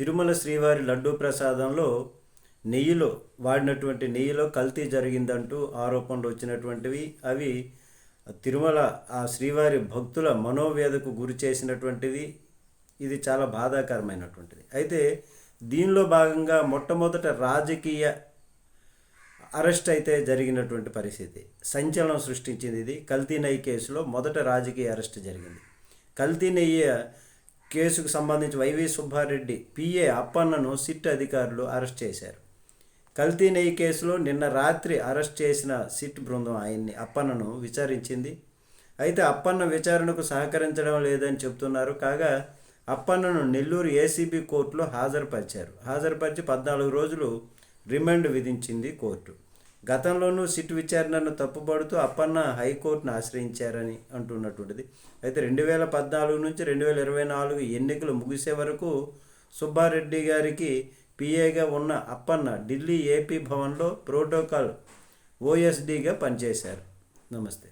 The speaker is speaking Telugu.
తిరుమల శ్రీవారి లడ్డూ ప్రసాదంలో నెయ్యిలో వాడినటువంటి నెయ్యిలో కల్తీ జరిగిందంటూ ఆరోపణలు వచ్చినటువంటివి. అవి తిరుమల ఆ శ్రీవారి భక్తుల మనోవేదకు గురి చేసినటువంటిది. ఇది చాలా బాధాకరమైనటువంటిది. అయితే దీనిలో భాగంగా మొట్టమొదట రాజకీయ అరెస్ట్ అయితే జరిగినటువంటి పరిస్థితి. సంచలనం సృష్టించింది ఇది. కల్తీ నెయ్యి కేసులో మొదట రాజకీయ అరెస్ట్ జరిగింది. కల్తీ నెయ్యి కేసుకు సంబంధించి వైవి సుబ్బారెడ్డి పిఏ అప్పన్నను సిట్ అధికారులు అరెస్ట్ చేశారు. కల్తీ నెయ్యి కేసులో నిన్న రాత్రి అరెస్ట్ చేసిన సిట్ బృందం ఆయన్ని అప్పన్నను విచారించింది. అయితే అప్పన్న విచారణకు సహకరించడం లేదని చెబుతున్నారు. కాగా అప్పన్నను నెల్లూరు ఏసీబీ కోర్టులో హాజరుపరిచారు. హాజరుపరిచి పద్నాలుగు రోజులు రిమాండ్ విధించింది కోర్టు. గతంలోనూ సిట్ విచారణను తప్పుపడుతూ అప్పన్న హైకోర్టును ఆశ్రయించారని అంటున్నటువంటిది. అయితే రెండు వేల పద్నాలుగు నుంచి రెండు వేల ఇరవై నాలుగు ఎన్నికలు ముగిసే వరకు సుబ్బారెడ్డి గారికి పిఏగా ఉన్న అప్పన్న ఢిల్లీ ఏపీ భవన్లో ప్రోటోకాల్ ఓఎస్డీగా పనిచేశారు. నమస్తే.